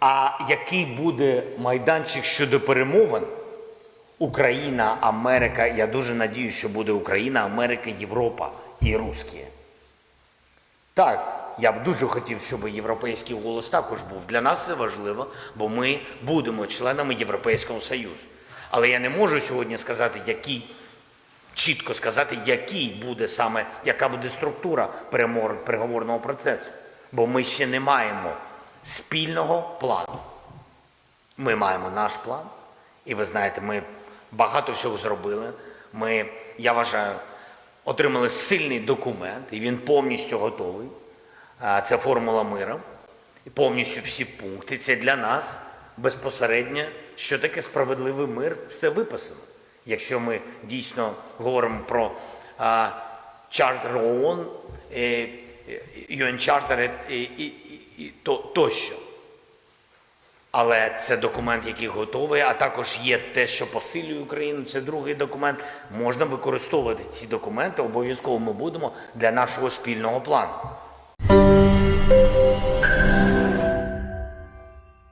А який буде майданчик щодо перемовин? Україна, Америка. Я дуже надію, що буде Україна, Америка, Європа і русські. Так, я б дуже хотів, щоб європейський голос також був. Для нас це важливо, бо ми будемо членами Європейського Союзу. Але я не можу сьогодні сказати, який чітко сказати, який буде саме, яка буде структура переговорного процесу. Бо ми ще не маємо спільного плану. Ми маємо наш план, і ви знаєте, ми багато всього зробили. Ми, я вважаю, отримали сильний документ, і він повністю готовий. Це формула мира, і повністю всі пункти. Це для нас безпосередньо, що таке справедливий мир, все виписано. Якщо ми дійсно говоримо про а, чартер ООН, е, е, Charter і, і, і, і то, тощо. Але це документ, який готовий, а також є те, що посилює Україну. Це другий документ. Можна використовувати ці документи. Обов'язково ми будемо для нашого спільного плану.